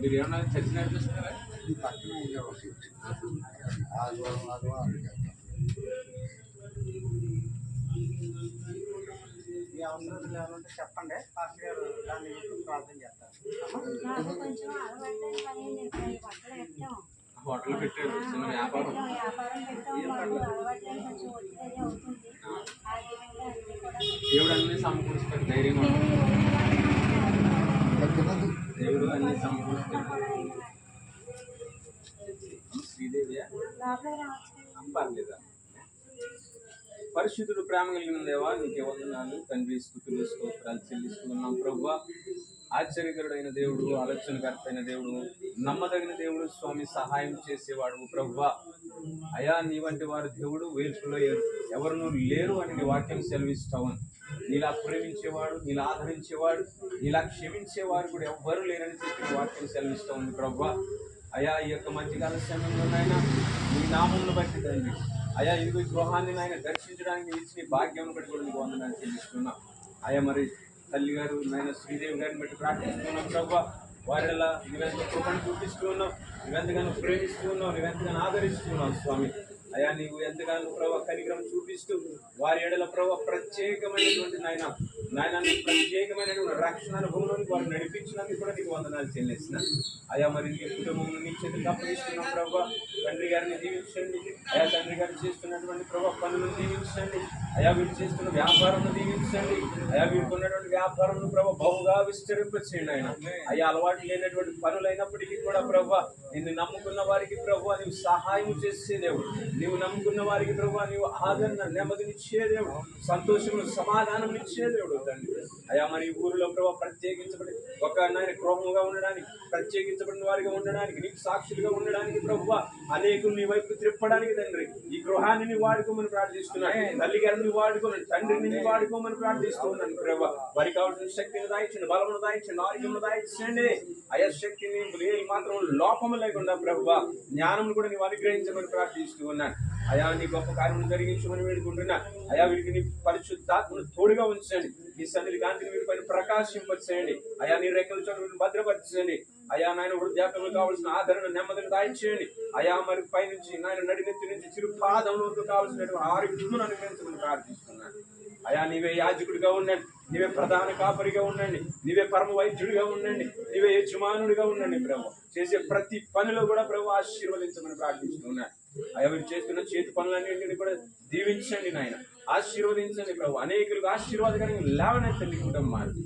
మీరు ఏమన్నా చర్చ నడిపిస్తున్నారా? మీ అవసరం లేవాలంటే చెప్పండి. పాస్టర్ గారు దాన్ని ప్రార్థన చేస్తారు. హోటల్ పెట్టారు. చిన్న వ్యాపారం. పెట్టాం, వ్యాపారం పెట్టాం. మాకు అలవాటు కొంచెం ఒత్తిడి అవుతుంది ఆ విధంగా అన్ని కూడా దేవుడు అన్ని సమకూరుస్తాడు ధైర్యంగా నేను ఉండు. ఈ రోజు పెద్దది దేవుడు అన్ని పర్లేదా పరిశుద్ధుడు ప్రేమ కలిగిన దేవా నీకే వందనాలు. తండ్రి స్థుతులు స్తోత్రాలు చెల్లిస్తూ ఉన్నాం ప్రభు ఆశ్చర్యకరుడైన దేవుడు ఆలోచనకర్త అయిన దేవుడు నమ్మదగిన దేవుడు స్వామి సహాయం చేసేవాడు ప్రభు. అయా నీ వంటి వారు దేవుడు వేల్పులో ఎవరునూ లేరు అని వాక్యం సెలవిస్తావు. నీలా ప్రేమించేవాడు నీలా ఆదరించేవాడు నీలా క్షమించేవారు కూడా ఎవ్వరు లేరని చెప్పి వాక్యం సెలవిస్తూ ఉంది ప్రభు. అయా ఈ యొక్క మధ్యకాల సమయంలో నాయన నీ నామంను బట్టి తండ్రి. అయా ఇదిగో గృహాన్ని నాయన దర్శించడానికి ఇచ్చిన భాగ్యం బట్టి కూడా నీకు వందనాలు చెల్లిస్తున్నా. అయా మరి తల్లి గారు నాయన శ్రీదేవి గారిని బట్టి ప్రార్థిస్తున్నాం ప్రభు. వారిలా నువ్వెంత కృపను చూపిస్తూ ఉన్నావు నువ్వెంతగానో ప్రేమిస్తూ ఉన్నావు నువ్వెంతగానో ఆదరిస్తూ ఉన్నావు స్వామి. అయా నీవు ఎంతగానో ప్రభావ కనికరం చూపిస్తూ వారి ఎడల ప్రభావ ప్రత్యేకమైనటువంటి నాయన నాయన ప్రత్యేకమైనటువంటి రక్షణ అనుభవంలోకి వారు నడిపించినందుకు కూడా నీకు వందనాలు చెల్లిస్తున్నా. అయా మరి నీ కుటుంబం నీ చేతులకు అప్పగిస్తున్నాం ప్రభావ తండ్రి గారిని దీవించండి. అయా తండ్రి గారు చేస్తున్నటువంటి ప్రభావ పనులను దీవించండి. అయా వీరు చేస్తున్న వ్యాపారంను దీవించండి. అయా వీరికి ఉన్నటువంటి వ్యాపారంను ప్రభావ బహుగా విస్తరింపచేయండి ఆయన. అయ్యా అలవాటు లేనటువంటి పనులు అయినప్పటికీ కూడా ప్రభావ నిన్ను నమ్ముకున్న వారికి ప్రభు అది సహాయం చేసే దేవుడు. నీవు నమ్ముకున్న వారికి ప్రభావ నీవు ఆదరణ నెమ్మదినిచ్చే దేవుడు. సంతోషము సమాధానం ఇచ్చే దేవుడు తండ్రి. అయా మరి ఊరిలో ప్రభావ ప్రత్యేకించబడి ఒక నాయన గృహముగా ఉండడానికి ప్రత్యేకించబడిన వారిగా ఉండడానికి నీకు సాక్షులుగా ఉండడానికి ప్రభువ అనేకులు నీ వైపు త్రిప్పడానికి తండ్రి. ఈ గృహాన్ని నీ వాడుకోమని ప్రార్థిస్తున్నాను తల్లి గారిని వాడుకోమని తండ్రిని నీ వాడుకోమని ప్రార్థిస్తున్నాను ప్రభు. వారికి కావాల్సిన శక్తిని దాయించండి బలమును దాయించండి ఆరోగ్యమును దాయించండి. అయా శక్తిని మాత్రం లోపము లేకుండా ప్రభు జ్ఞానమును కూడా నీవు అనుగ్రహించమని ప్రార్థిస్తూ ఉన్నాను అయా నీ గొప్ప కార్యములు జరిగించమని వేడుకుంటున్నా. అయా వీరికి నీ పరిశుద్ధాత్మను తోడుగా ఉంచండి. నీ సన్నిధి కాంతిని వీరి పైన ప్రకాశింపచేయండి. అయా నీ రెక్కల చోట వీరిని భద్రపరచండి. అయా నాయన వృద్ధాప్యంలో కావాల్సిన ఆదరణ నెమ్మదిని దాయించేయండి. అయా మరి పైనుంచి నాయన నడినెత్తి నుంచి చిరు కావాల్సినటువంటి ఆరోగ్యమును అనుగ్రహించమని ప్రార్థిస్తున్నాను. అయా నీవే యాజకుడిగా ఉండండి. నీవే ప్రధాన కాపరిగా ఉండండి. నీవే పరమ వైద్యుడిగా ఉండండి. నీవే యజమానుడిగా ఉండండి ప్రభు. చేసే ప్రతి పనిలో కూడా ప్రభు ఆశీర్వదించమని ప్రార్థిస్తున్నాను. అయ్యా మీరు చేస్తున్న చేతి పనులన్నింటినీ కూడా దీవించండి నాయన. ఆశీర్వదించండి ప్రభు. అనేకులకు ఆశీర్వాదకరంగా లేవనెత్తండి కుటుంబాన్ని